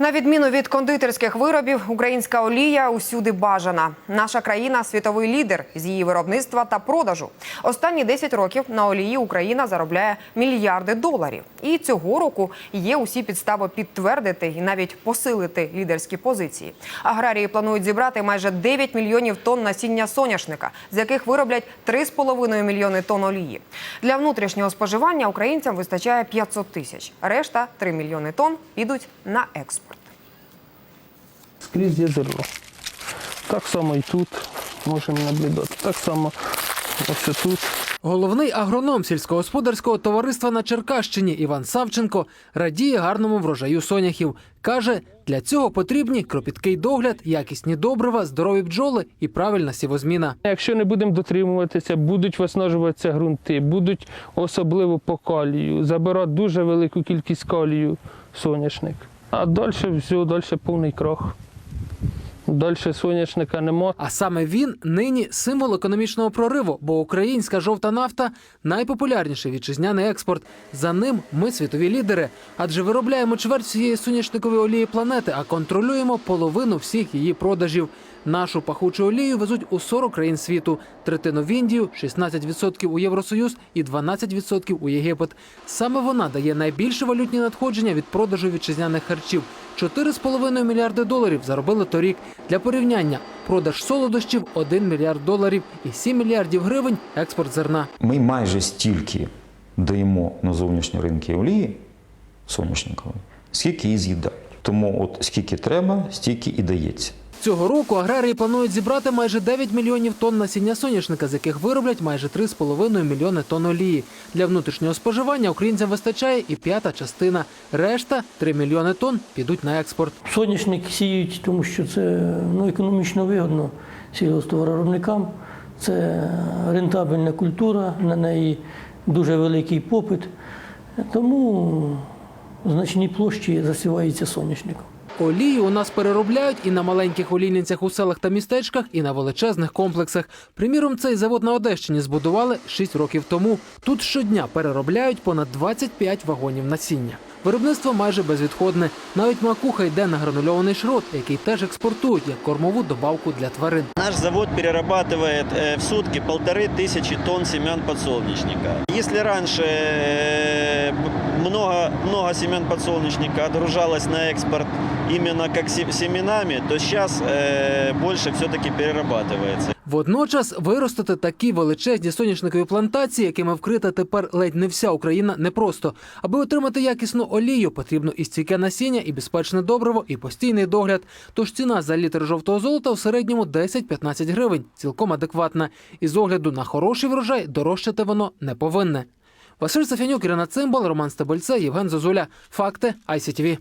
На відміну від кондитерських виробів, українська олія усюди бажана. Наша країна світовий лідер з її виробництва та продажу. Останні 10 років на олії Україна заробляє мільярди доларів. І цього року є усі підстави підтвердити і навіть посилити лідерські позиції. Аграрії планують зібрати майже 9 мільйонів тонн насіння соняшника, з яких вироблять 3,5 мільйони тонн олії. Для внутрішнього споживання українцям вистачає 500 тисяч. Решта 3 мільйони тонн підуть на експорт. Скрізь є зерно. Так само і тут можемо наблюдати. Так само ось тут. Головний агроном сільськогосподарського товариства на Черкащині Іван Савченко радіє гарному врожаю соняхів. Каже, для цього потрібні кропіткий догляд, якісні добрива, здорові бджоли і правильна сівозміна. Якщо не будемо дотримуватися, будуть виснажуватися ґрунти, будуть особливо по калію, забирати дуже велику кількість калію соняшник. А далі все, далі повний крах. Далі соняшника нема. А саме він нині символ економічного прориву, бо українська жовта нафта найпопулярніший вітчизняний експорт. За ним ми світові лідери, адже виробляємо чверть всієї соняшникової олії планети, а контролюємо половину всіх її продажів. Нашу пахучу олію везуть у 40 країн світу, третину в Індію, 16% у Євросоюз і 12% у Єгипет. Саме вона дає найбільше валютні надходження від продажу вітчизняних харчів. 4,5 мільярди доларів заробили торік. Для порівняння продаж солодощів 1 мільярд доларів і 7 мільярдів гривень експорт зерна. Ми майже стільки даємо на зовнішні ринки олії соняшникової, скільки її з'їдають. Тому от скільки треба, стільки і дається. Цього року аграрії планують зібрати майже 9 мільйонів тонн насіння соняшника, з яких вироблять майже 3,5 мільйони тонн олії. Для внутрішнього споживання українцям вистачає і п'ята частина. Решта 3 мільйони тонн підуть на експорт. Соняшник сіють, тому що це ну, економічно вигодно сільгосптоваровиробникам. Це рентабельна культура, на неї дуже великий попит. Тому значні площі засівається соняшником. Олію у нас переробляють і на маленьких олійницях у селах та містечках, і на величезних комплексах. Приміром, цей завод на Одещині збудували 6 років тому. Тут щодня переробляють понад 25 вагонів насіння. Виробництво майже безвідходне. Навіть макуха йде на гранульований шрот, який теж експортують як кормову добавку для тварин. Наш завод перерабатывает э, в сутки полторы тысячи тонн семян подсолнечника. Если раньше э, б- много, много семян подсолнечника отгружалось на экспорт именно как се- семенами, то сейчас э, больше все-таки перерабатывается. Водночас виростити такі величезні соняшникові плантації, якими вкрита тепер ледь не вся Україна, непросто. Аби отримати якісну олію, потрібно і стійке насіння, і безпечне добриво, і постійний догляд. Тож ціна за літр жовтого золота в середньому 10-15 гривень, цілком адекватна. І з огляду на хороший врожай дорожчати воно не повинне. Василь Сафянюк, Ірина Цимбал, Роман Стебельце, Євген Зозуля. Факти ICTV.